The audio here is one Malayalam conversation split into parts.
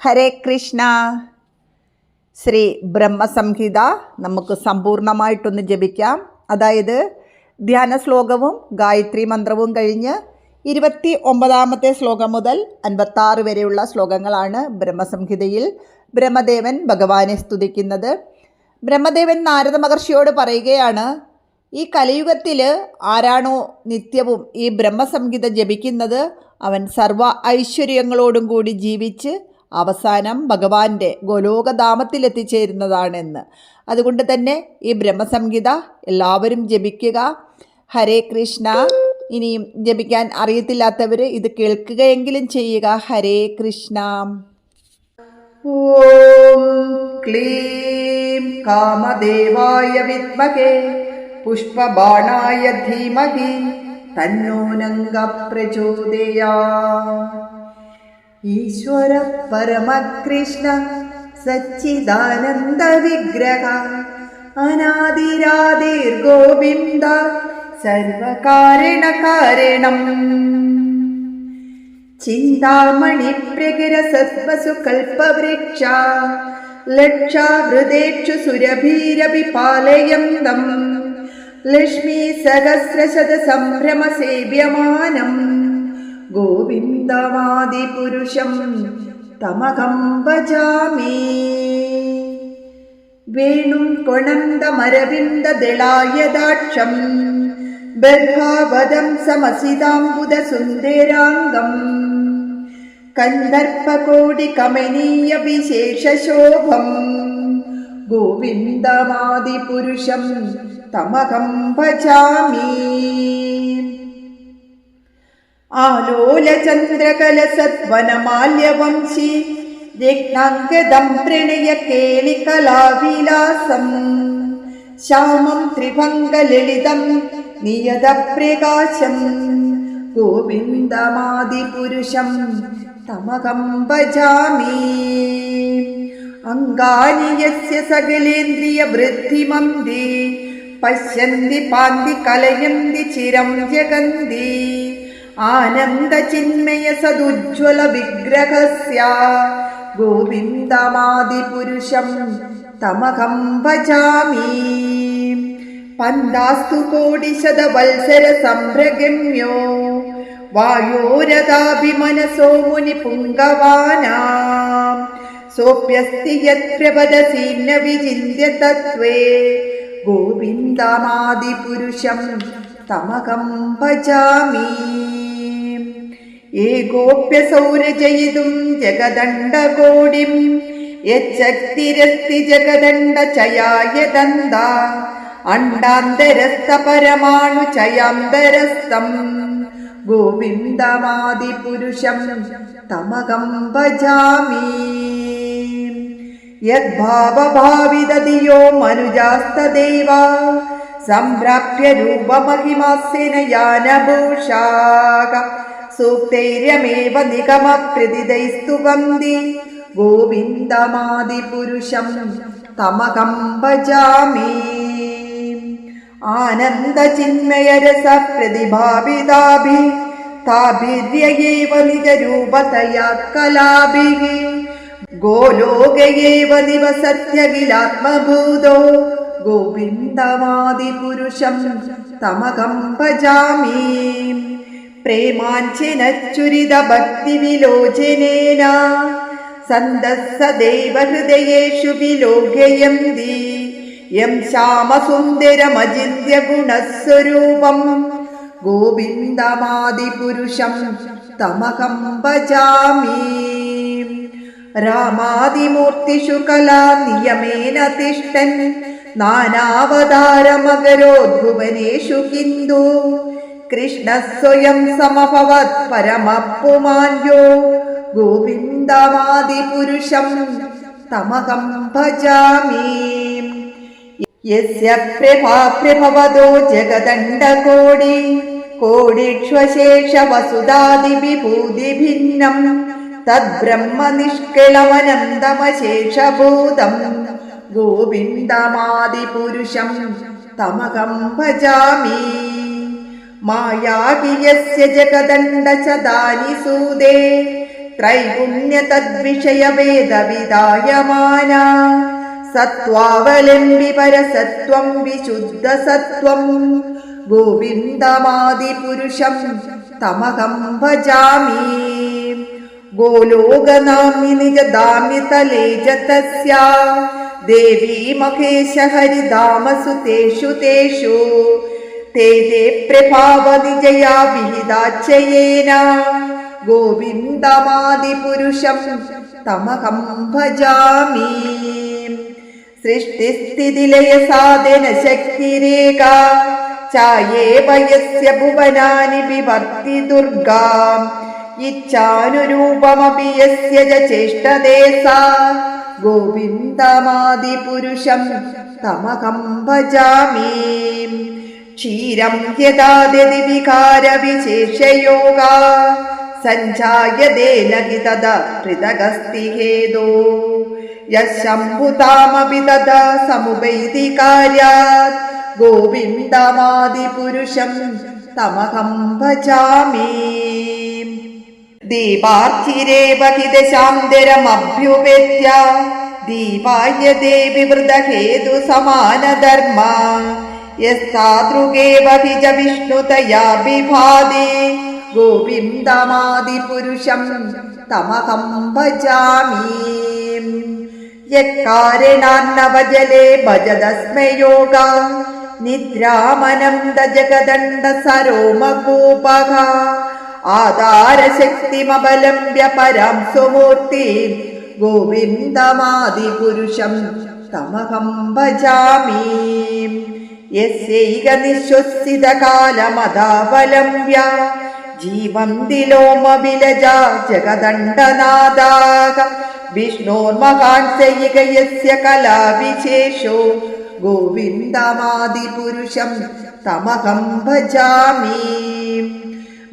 ഹരേ കൃഷ്ണ. ശ്രീ ബ്രഹ്മസംഹിത നമുക്ക് സമ്പൂർണമായിട്ടൊന്ന് ജപിക്കാം. അതായത് ധ്യാന ശ്ലോകവും ഗായത്രി മന്ത്രവും കഴിഞ്ഞ് ഇരുപത്തി ഒമ്പതാമത്തെ ശ്ലോകം മുതൽ അൻപത്താറ് വരെയുള്ള ശ്ലോകങ്ങളാണ് ബ്രഹ്മസംഹിതയിൽ ബ്രഹ്മദേവൻ ഭഗവാനെ സ്തുതിക്കുന്നത്. ബ്രഹ്മദേവൻ നാരദ മഹർഷിയോട് പറയുകയാണ് ഈ കലയുഗത്തിൽ ആരാണോ നിത്യവും ഈ ബ്രഹ്മസംഹിത ജപിക്കുന്നത് അവൻ സർവ ഐശ്വര്യങ്ങളോടും കൂടി ജീവിച്ച് അവസാനം ഭഗവാന്റെ ഗോലോകധാമത്തിലെത്തിച്ചേരുന്നതാണെന്ന്. അതുകൊണ്ട് തന്നെ ഈ ബ്രഹ്മസംഹിത എല്ലാവരും ജപിക്കുക. ഹരേ കൃഷ്ണ. ഇനിയും ജപിക്കാൻ അറിയത്തില്ലാത്തവർ ഇത് കേൾക്കുകയെങ്കിലും ചെയ്യുക. ഹരേ കൃഷ്ണ. ഓം ക്ലീം കാമദേവായ വിദ്മഹേ. പുഷ്പബാണായ ധീമഹി. തന്നോനംഗ പ്രചോദയാ. ഈശ്വര പരമകൃഷ്ണ സച്ചിദാനന്ദ വിഗ്രഹ അനാദിരാതിർ ഗോവിന്ദ സർവകാരണ കാരണം ചിന്താമണി പ്രകിരസത്വസു കൽപ്പവൃക്ഷ ലക്ഷാവൃതേക്ഷു സുരഭീരപി പാലയന്തം ലക്ഷ്മീ സഹസ്രശത സംഭ്രമ സേവ്യമാനം ഗോവിന്ദവാദിപുരുഷം തമകം ഭജാമേ. വേണും കൊണന്തമരവിന്ദദളായദാക്ഷം ബർഹാവദം സമസിതാംബുദസുന്ദരാംഗം. കന്ദർപ്പകോടികമനീയ വിശേഷശോഭം ഗോവിന്ദമാദിപുരുഷം തമകം ഭജാമി. ആലോലചന്ദ്രകലസദ്വനമാല്യവംശി. രത്നാംഗദം പ്രണയ കേളികലാവിലാസം. ശ്യാമം ത്രിഭംഗലളിതം നിയതപ്രകാശം. ഗോവിന്ദമാദിപുരുഷം തമകം ഭജാമി. അംഗാനി യസ്യ സകലേന്ദ്രിയവൃദ്ധിമന്തി പശ്യന്തി പാന്തി കലയന്തി ചിരം ജഗന്തി. ആനന്ദചിന്മയ സദുജ്വല വിഗ്രഹസ്യ ഗോവിന്ദമാദിപുരുഷം തമകം ഭജാമി. പന്താസ്തു കോടിശതവത്സര സംഭ്രഗമ്യോ വായോരഥാഭിമനസോ മുനി പുങ്കവാനാം സോപ്യസ്തി യത്രപദസീന്ന വിചിന്യ തത്വേ ഗോവിന്ദമാദിപുരുഷം തമകം ഭജാമി. ഏകോപ്യസൗരജയിതും ജഗദണ്ഡകോടിം. യച്ചക്തിരസ്തി ജഗദണ്ഡചയായ ദന്ത അണ്ടാന്തരസ്ത പരമാണു ചയാന്തരസ്ഥം. ഗോവിന്ദമാദിപുരുഷം തമകം ഭജാമി. യദ്ഭാവഭാവിതതിയോ മനുജാസ്തദേവ സംപ്രാപ്യ രൂപമഹിമാസ്യന യാനഭൂഷാക. സൂക്തൈര്യമേവ നിഗമപ്രതിദൈസ്തു വന്ദി. ഗോവിന്ദമാതിപുരുഷം തമകം ഭജാമി. ആനന്ദചിന്മയരസ പ്രതിഭാവിതാഭി. താഭിര്യയേവ നിജരൂപതയാ കലാഭിः. ഗോലോകയേവ നിവസത്യഖിലാത്മഭൂതോ ഗോവിന്ദമാതിപുരുഷം തമകം ഭജാമി. പ്രേമാഞ്ചിനച്ചുരിത ഭക്തിവിലോചനേന സന്തസ്സദേവ ഹൃദയേഷു വിലോകയന്തി. യം ശ്യാമസുന്ദരമചിന്യഗുണസ്വരൂപം ഗോവിന്ദമാദിപുരുഷം തമകം ഭജാമി. രാമാദിമൂർത്തിഷു കലാ നിയമേന തിഷ്ടൻ. നാനാവതാരമകരോദ്ഭുവനേഷു കിന്ദു കൃഷ്ണ സ്വയം സമഭവത് പരമപ്പുമാന്യോ. ഗോവിന്ദമാദിപുരുഷം തമകം ഭജാമി. യസ്യ പ്രഭാപ്രഭവതോ ജഗദണ്ഡകോടി. കോടിഷ്വശേഷ വസുധാദിവിഭൂതിഭിന്നം തദ്ബ്രഹ്മ നിഷ്കളമനന്തമശേഷഭൂതം ഗോവിന്ദമാദിപുരുഷം തമകം ഭജാമി. മായാകിയസ്യ ജഗദണ്ഡചദാനി സൂദേ ത്രൈഗുണ്യ തദ്വിഷയവേദവിദായമാന സത്വാവലംബി പരസത്വം വിശുദ്ധ സത്വം ഗോവിന്ദമാദിപുരുഷം തമകം ഭജാമി ഗോലോകനാമ്നി നിജദാമ്യ തലേജ തസ്യ ദേവീ മഹേശ ഹരിധാമസുതേഷു തേഷു. തേജേ പ്രഭാവതിജയാ വിഹിതാച്ചയേന. ഗോവിന്ദമാദിപുരുഷം തമകം ഭജാമി. സൃഷ്ടിസ്ഥിതിലയ ചായേ വയസ്യ ഭുവനാനി വിവർത്തി ദുർഗാം. ഇച്ഛാനുരൂപമപി യസ്യ ചേഷ്ടതേ സാ ഗോവിന്ദമാദിപുരുഷം തമകം ഭജാമി. क्षीरं यदादि विकारविशेषयोगा सञ्जायदेन हि तदा पृथगस्ति हेदो यः शम्भुतामपि तदा समुपैति कार्यात् गोविन्दमादिपुरुषं तमहं भजामि दीपार्चिरेव हि दशान्तरमभ्युपेत्य दीपाय देवि वृदहेतु യസ്താതൃകേവഭിജ വിഷ്ണുതയാ വിഭാതി ഗോവിന്ദമാദിപുരുഷം തമഹം ഭജാമി. യത്കാരണാന്നവജലേ ഭജതസ്മയോഗ നിദ്രാമനന്ദ ജഗദണ്ഡ സരോമകൂപക ആധാരശക്തിമവലംബ്യ പരാം സുമൂർത്തി ഗോവിന്ദമാദിപുരുഷം തമഹം ഭജാമീ. सुमूर्तिं गोविन्दमादिपुरुषं तमहं भजामि यस्यैक निःश्वसितकालमदावलम्ब्य जीवन्ति लोमविलजा जगदण्डनादाः विष्णोर्महांसैक यस्य कलाविशेषो गोविन्दमादिपुरुषं तमहं भजामि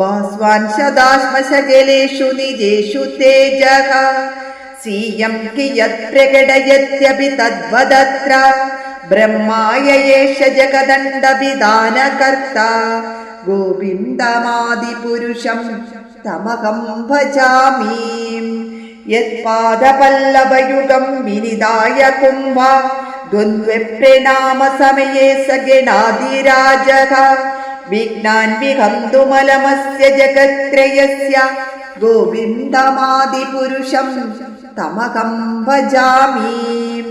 भास्वांशदाश्मशजलेषु निजेषु तेजः सीयं कियत् प्रकटयत्यपि तद्वदत्र ബ്രഹ്മായേഷ ജഗദണ്ഡവിധാനകർത്ത ഗോവിന്ദമാദിപുരുഷം തമകം ഭജാമി. യത്പാദപല്ലവയുഗം വിനിതായ കുംഭ ദ്വന്ദ്വപ്രണാമസമയേ സഗണാതിരാജക. വിഘ്നാൻ വിഹന്തുമലമസ്യ ജഗത്രയസ്യ ഗോവിന്ദമാദിപുരുഷം തമകം ഭജാമീം.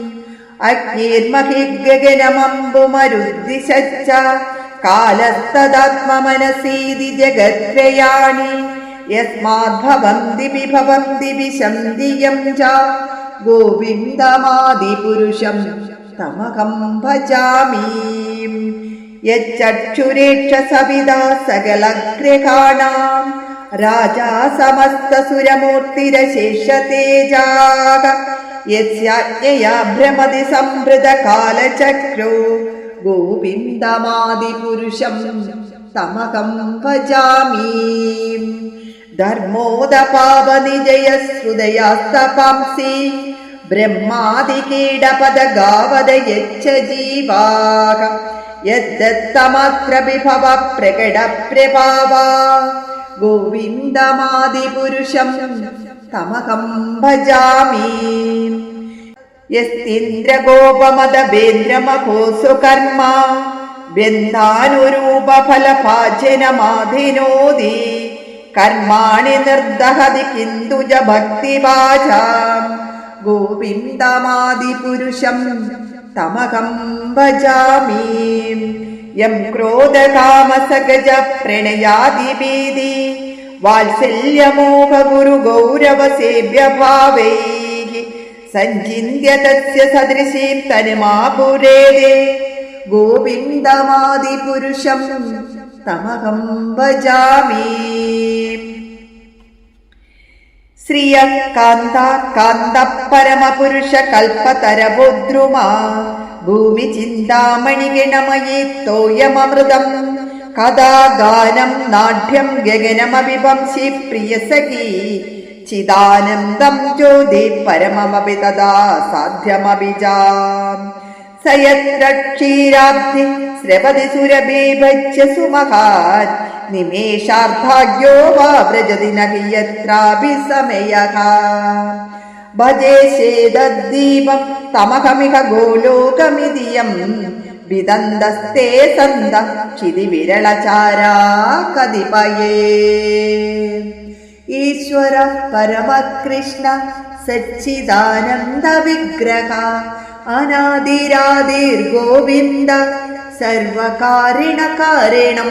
അഗ്നിർമഹിഗഗനമംബുമരുദ്ദിശച്ച കാലസ്തദാത്മനസീതി ജഗത്രയാണി. യസ്മാദ്ഭവന്തി വിഭവന്തി വിശന്തിയം ച. ഗോവിന്ദമാദിപുരുഷം തമകം ഭജാമി. യച്ചക്ഷുരേക്ഷസവിതാ സകലഗ്രഹാണാം. രാജാ സമസ്തസുരമൂർത്തിരശേഷതേജാക യസ്യാജ്ഞയാ ഭ്രമതി സംഭൃതകാലചക്രോ ഗോവിന്ദമാദിപുരുഷം തമകം ഭജാമി. ധർമ്മോദപാപനിജയശ്രുതയാസ്തപാംസി ബ്രഹ്മാതികീടപദഗാവതയച്ച ജീവാക യദ്ദത്തമത്രവിഭവ പ്രകടപ്രഭാവ ഗോവിന്ദമാദിപുരുഷം തമകം ഭജാമി യസ്തിന്ദ്രഗോപമതഭേന്ദ്രമഘോസു കർമ്മ കർമാണി നിർദഹതി കിന്തുജ ഭക്തിവാച ഗോവിന്ദമാദിപുരുഷം തമകം ഭജാമി യം ക്രോധകാമസഗജ പ്രണയാതിഭീതി വാത്സല്യമോഹപുരു ഗൗരവ സേവ്യഭാവൈ സഞ്ചിന്യ തസ്യ സദൃശീം തനിമാപുരേതേ ഗോവിന്ദമാദിപുരുഷം തമഹം ഭജാമി. ശ്രിയ കാന്ത കാന്ത പരമപുരുഷ കൽപ്പതരവോദ്രുമ ഭൂമി ചിന്താമണി ഗണമയേ തോയമൃതം കഥാ ഗാനം നാഢ്യം ഗഗനമവിവംശി പ്രിയസഖി. ചിദാനന്ദം ജ്യോതി പരമമപി തഥാ സാധ്യമഭിജാം. സയത്ര ക്ഷീരാബ്ധി സ്രവതി സുരഭീഭജ്യ സുമഹാൻ. നിമേഷാർദ്ധാഗ്യോ വാ വ്രജതി നഹിയത്രാഭി സമയഃ ഭജേ ശേദദ്ദീപം തമഹമിഹ ഗോലോകമിതിയം. വിദന്തസ്തേ സന്ത ക്ഷിതിവിരളചാരാ കതിപയേ. ഈശ്വര പരമകൃഷ്ണ സച്ചിദാനന്ദ വിഗ്രഹ അനാദിരാതിർ ഗോവിന്ദ സർവകാരിണ കാരണം